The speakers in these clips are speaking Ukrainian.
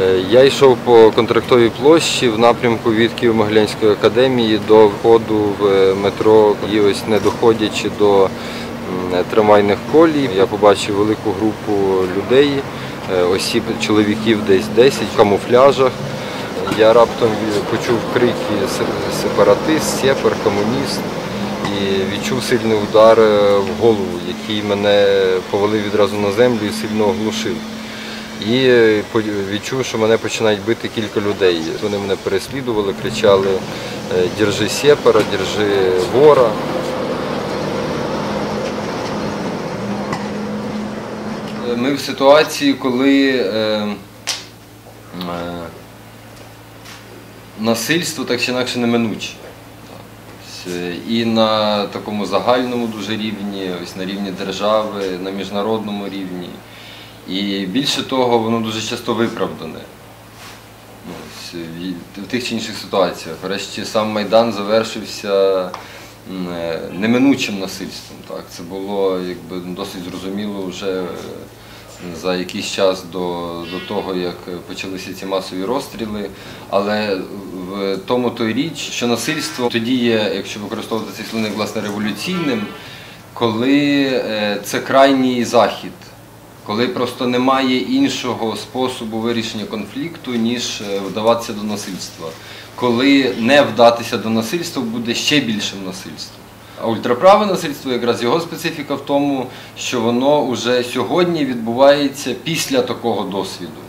Е, Я йшов по контрактовій площі в напрямку від Києво-Могилянської академії до входу в метро. І ось не доходячи до трамвайних колій, я побачив велику групу людей, е, осіб, чоловіків десь 10 в камуфляжах. Я раптом почув крики сепаратист, сепар, комуніст і відчув сильний удар е, в голову, який мене повалив відразу на землю і сильно оглушив. І е, відчув, що мене починають бити кілька людей. Вони мене переслідували, кричали е, Держи сепара, держи вора. Е, Ми в ситуації, коли насильство так чи інакше неминуче. І на такому загальному дуже рівні, ось на рівні держави, на міжнародному рівні. І більше того, воно дуже часто виправдане. В тих чи інших ситуаціях. Врешті сам Майдан завершився е, неминучим насильством. Так? Це було якби, досить зрозуміло вже е, за якийсь час до, до того, як почалися ці масові розстріли. Але в тому той річ, що насильство тоді є, якщо використовувати цей словник, власне, революційним, коли е, це крайній захід. Коли просто немає іншого способу вирішення конфлікту, ніж е, вдаватися до насильства. Коли не вдатися до насильства, буде ще більшим насильством. А ультраправе насильство, якраз його специфіка в тому, що воно вже сьогодні відбувається після такого досвіду.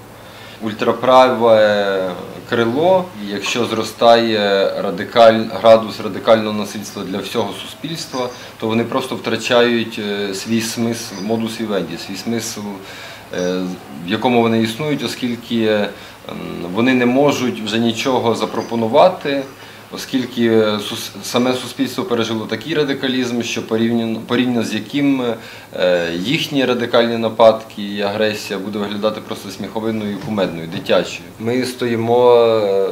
Ультраправе крило, якщо зростає радикаль, градус радикального насильства для всього суспільства, то вони просто втрачають е, свій смисл, модус івенді, свій смисл, е, в якому вони існують, оскільки вони не можуть вже нічого запропонувати. Оскільки е, саме суспільство пережило такий радикалізм, що порівняно, порівняно з яким е, їхні радикальні нападки і агресія буде виглядати просто сміховинною, і кумедною, дитячою. Ми стоїмо е,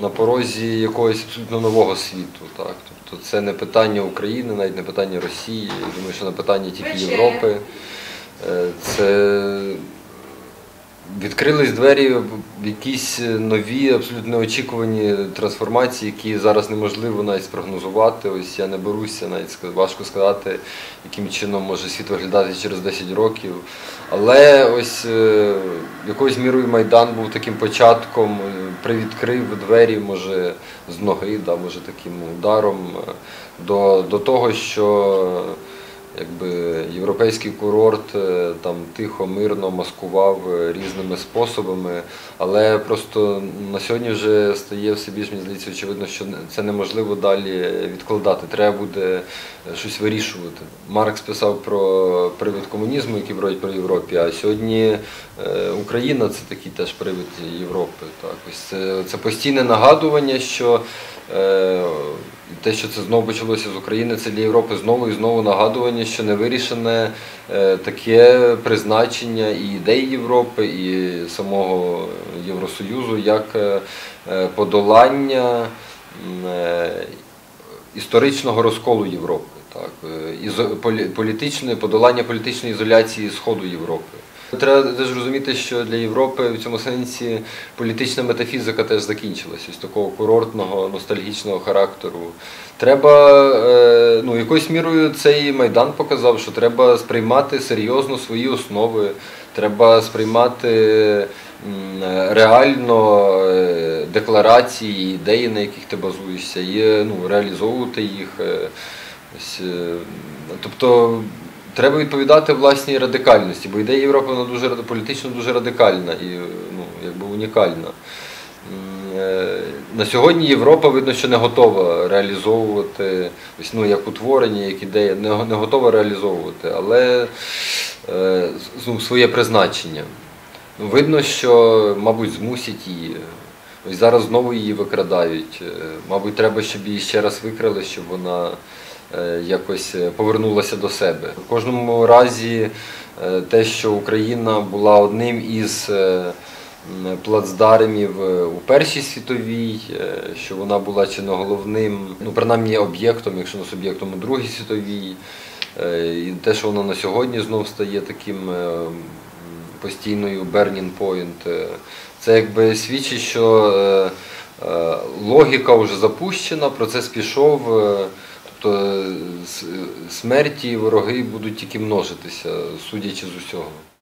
на порозі якогось абсолютно нового світу. Так? Тобто це не питання України, навіть не питання Росії, я думаю, що не питання тільки Європи. Це Відкрились двері в якісь нові, абсолютно неочікувані трансформації, які зараз неможливо навіть спрогнозувати. Ось я не беруся, навіть важко сказати, яким чином може світ виглядати через 10 років. Але ось е, якоюсь мірою Майдан був таким початком, е, привідкрив двері, може, з ноги, да, може таким ударом е, до, до того, що якби європейський курорт е, там тихо, мирно маскував е, різними способами, але просто на сьогодні вже стає все більш мені здається, очевидно, що це неможливо далі відкладати. Треба буде е, щось вирішувати. Маркс писав про привид комунізму, який бродить про Європі, а сьогодні Україна це такий теж привид Європи. Так, ось це, це постійне нагадування, що те, що це знову почалося з України, це для Європи знову і знову нагадування, що не вирішене е, таке призначення і ідей Європи, і самого Євросоюзу як е, е, подолання історичного розколу Європи, так, політичне, подолання політичної ізоляції Сходу Європи. Треба теж розуміти, що для Європи в цьому сенсі політична метафізика теж закінчилась ось такого курортного, ностальгічного характеру. Треба, е, ну, якоюсь мірою цей майдан показав, що треба сприймати серйозно свої основи, треба сприймати реально е, декларації, ідеї, на яких ти базуєшся, і ну, реалізовувати їх. е, Ось, тобто треба відповідати власній радикальності, бо ідея Європи вона дуже політично дуже радикальна і ну, якби унікальна. Е, На сьогодні Європа видно, що не готова реалізовувати ось, ну, як утворення, як ідея, не, не готова реалізовувати, але е, ну, своє призначення. Ну, видно, що, мабуть, змусять її. Ось зараз знову її викрадають. Е, Мабуть, треба, щоб її ще раз викрали, щоб вона якось е, повернулася до себе. В кожному разі е, те, що Україна була одним із е, плацдармів е, у Першій світовій, е, що вона була чи не головним, ну принаймні об'єктом, якщо не суб'єктом у Другій світовій. Е, І те, що вона на сьогодні знов стає таким е, постійною burning point. Е, Це якби свідчить, що е, е, логіка вже запущена, процес пішов. Е, Тобто смерті і вороги будуть тільки множитися, судячи з усього.